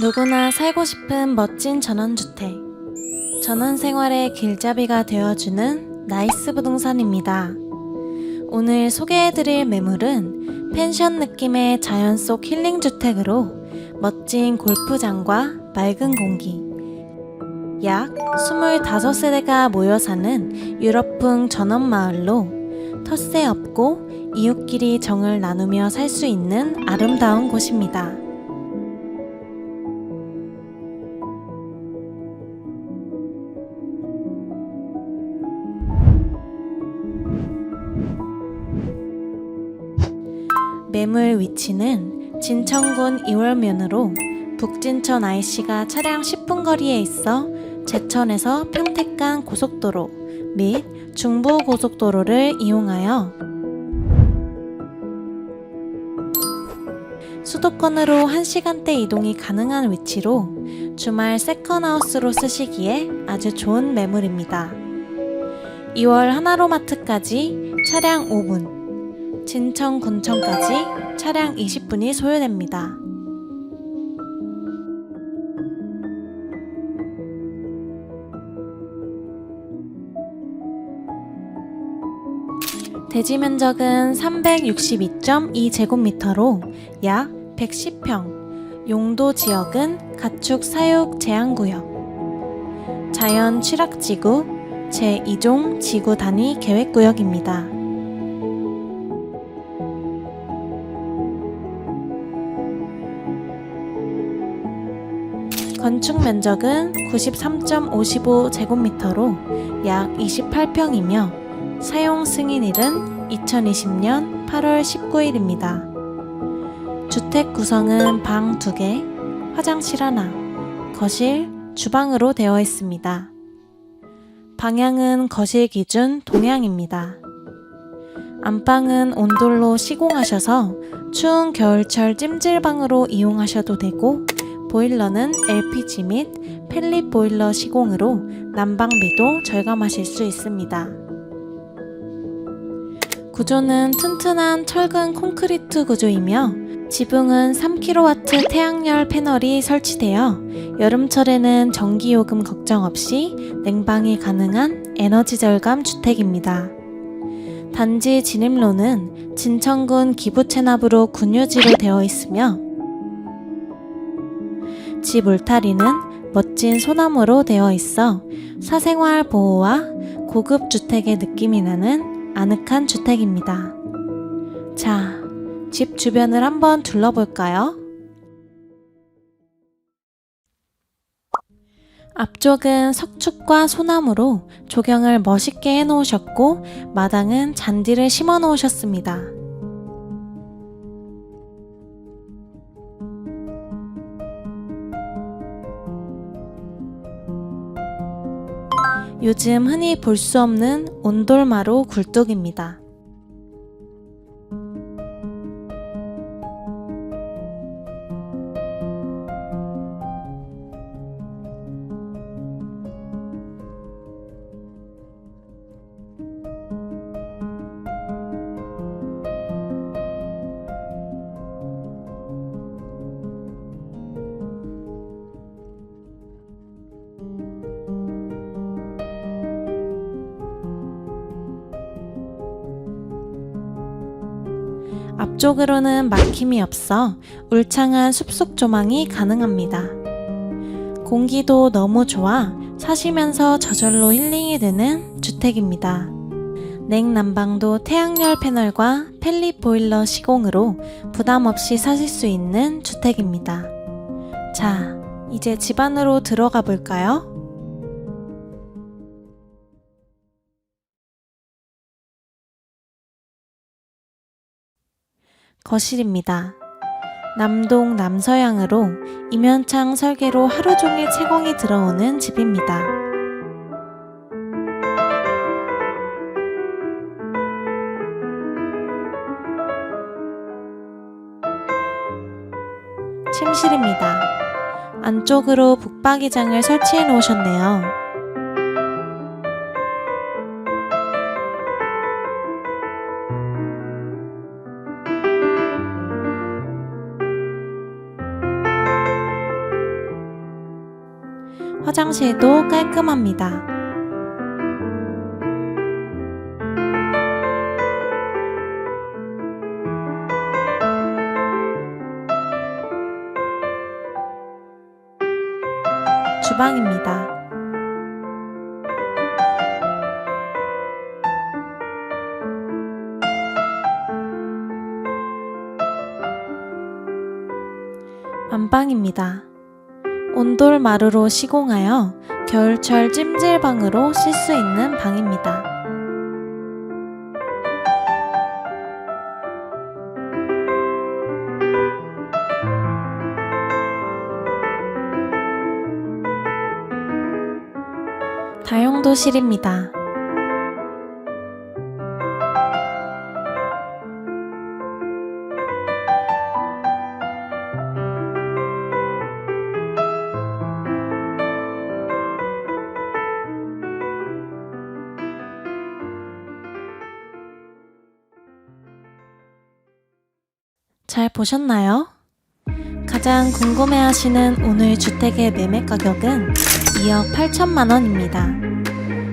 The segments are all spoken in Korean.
누구나 살고 싶은 멋진 전원주택. 전원 생활의 길잡이가 되어주는 나이스 부동산입니다. 오늘 소개해드릴 매물은 펜션 느낌의 자연 속 힐링 주택으로 멋진 골프장과 맑은 공기, 약 25세대가 모여 사는 유럽풍 전원 마을로 텃세 없고 이웃끼리 정을 나누며 살 수 있는 아름다운 곳입니다. 매물 위치는 진천군 이월면으로 북진천 IC가 차량 10분 거리에 있어 제천에서 평택 간 고속도로 및 중부 고속도로를 이용하여 수도권으로 1시간대 이동이 가능한 위치로 주말 세컨하우스로 쓰시기에 아주 좋은 매물입니다. 2월 하나로마트까지 차량 5분, 진천 군청까지 차량 20분이 소요됩니다. 대지 면적은 362.2제곱미터로 약 110평, 용도 지역은 가축 사육 제한구역, 자연 취락지구 제2종 지구 단위 계획구역입니다. 건축 면적은 93.55 제곱미터로 약 28평이며 사용 승인일은 2020년 8월 19일입니다. 주택 구성은 방 2개, 화장실 하나, 거실, 주방으로 되어 있습니다. 방향은 거실 기준 동향입니다. 안방은 온돌로 시공하셔서 추운 겨울철 찜질방으로 이용하셔도 되고 보일러는 LPG 및 펠릿 보일러 시공으로 난방비도 절감하실 수 있습니다. 구조는 튼튼한 철근 콘크리트 구조이며 지붕은 3kW 태양열 패널이 설치되어 여름철에는 전기요금 걱정 없이 냉방이 가능한 에너지 절감 주택입니다. 단지 진입로는 진천군 기부채납으로 군유지로 되어 있으며 집 울타리는 멋진 소나무로 되어 있어 사생활 보호와 고급 주택의 느낌이 나는 아늑한 주택입니다. 자, 집 주변을 한번 둘러볼까요? 앞쪽은 석축과 소나무로 조경을 멋있게 해놓으셨고 마당은 잔디를 심어 놓으셨습니다. 요즘 흔히 볼 수 없는 온돌마루 굴뚝입니다. 앞쪽으로는 막힘이 없어 울창한 숲속 조망이 가능합니다. 공기도 너무 좋아 사시면서 저절로 힐링이 되는 주택입니다. 냉난방도 태양열 패널과 펠릿 보일러 시공으로 부담 없이 사실 수 있는 주택입니다. 자, 이제 집 안으로 들어가 볼까요? 거실입니다. 남동 남서향으로 이면창 설계로 하루 종일 채광이 들어오는 집입니다. 침실입니다. 안쪽으로 북박이장을 설치해 놓으셨네요. 화장실도 깔끔합니다. 주방입니다. 안방입니다. 온돌마루로 시공하여 겨울철 찜질방으로 쓸 수 있는 방입니다. 다용도실입니다. 잘 보셨나요? 가장 궁금해하시는 오늘 주택의 매매 가격은 2억 8천만 원입니다.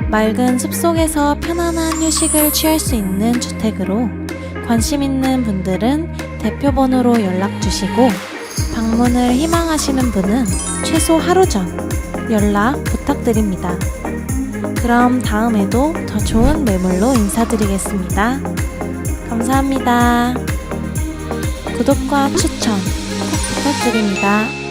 맑은 숲속에서 편안한 휴식을 취할 수 있는 주택으로 관심 있는 분들은 대표번호로 연락 주시고 방문을 희망하시는 분은 최소 하루 전 연락 부탁드립니다. 그럼 다음에도 더 좋은 매물로 인사드리겠습니다. 감사합니다. 구독과 추천 꼭 부탁드립니다.